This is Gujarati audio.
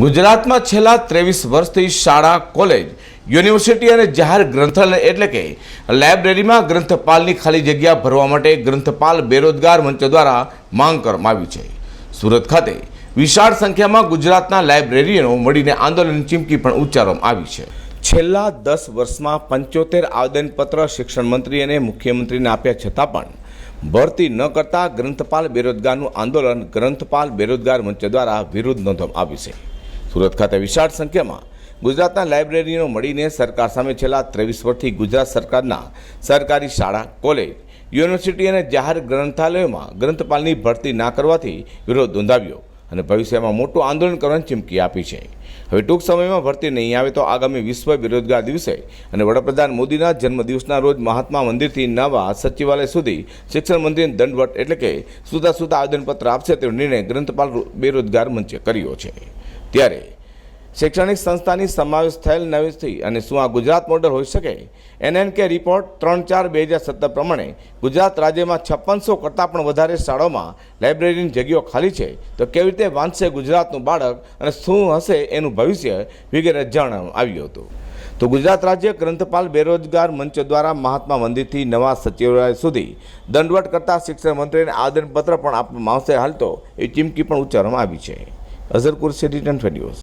ગુજરાતમાં છેલ્લા ત્રેવીસ વર્ષથી શાળા, કોલેજ, યુનિવર્સિટી અને જાહેર ગ્રંથાલય એટલે કે લાઇબ્રેરીમાં ગ્રંથપાલની ખાલી જગ્યા ભરવા માટે ગ્રંથપાલ બેરોજગાર મંચ દ્વારા માંગ કરવામાં આવી છે. સુરત ખાતે વિશાળ સંખ્યામાં ગુજરાતના લાઇબ્રેરીનો મળીને આંદોલન ચીમકી પણ ઉચ્ચારવામાં આવી છે. છેલ્લા દસ વર્ષમાં પંચોતેર આવેદનપત્ર શિક્ષણ મંત્રી અને મુખ્યમંત્રીને આપ્યા છતાં પણ ભરતી ન કરતા ગ્રંથપાલ બેરોજગારનું આંદોલન ગ્રંથપાલ બેરોજગાર મંચ દ્વારા વિરોધ નોંધવામાં આવ્યું છે. સુરત ખાતે વિશાળ સંખ્યામાં ગુજરાતના લાઇબ્રેરીનો મળીને સરકાર સામે છેલ્લા ત્રેવીસ વર્ષથી ગુજરાત સરકારના સરકારી શાળા, કોલેજ, યુનિવર્સિટી અને જાહેર ગ્રંથાલયોમાં ગ્રંથપાલની ભરતી ના કરવાથી વિરોધ નોંધાવ્યો અને ભવિષ્યમાં મોટું આંદોલન કરવાની ચીમકી આપી છે. હવે ટૂંક સમયમાં ભરતી નહીં આવે તો આગામી વિશ્વ બેરોજગાર દિવસે અને વડાપ્રધાન મોદીના જન્મદિવસના રોજ મહાત્મા મંદિરથી નવા સચિવાલય સુધી શિક્ષણ મંત્રીને દંડવટ એટલે કે સુધા સુધા આવેદનપત્ર આપશે તેવો નિર્ણય ગ્રંથપાલ બેરોજગાર મંચે કર્યો છે. ત્યારે શૈક્ષણિક સંસ્થાની સમાવેશ થયેલ નવીથી અને શું આ ગુજરાત મોડલ હોઈ શકે? એનએનકે રિપોર્ટ ત્રણ ચાર બે હજાર સત્તર પ્રમાણે ગુજરાત રાજ્યમાં છપ્પનસો કરતાં પણ વધારે શાળાઓમાં લાઇબ્રેરીની જગ્યાઓ ખાલી છે. તો કેવી રીતે વાંચશે ગુજરાતનું બાળક અને શું હશે એનું ભવિષ્ય વગેરે જણાવવામાં આવ્યું હતું. તો ગુજરાત રાજ્ય ગ્રંથપાલ બેરોજગાર મંચ દ્વારા મહાત્મા મંદિરથી નવા સચિવાલય સુધી દંડવટ કરતા શિક્ષણ મંત્રીને આદનપત્ર પણ આપવામાં આવશે. હાલ તો એ ચીમકી પણ ઉચ્ચારવામાં આવી છે. अजरकुर्सी रिटर्न फेडिओस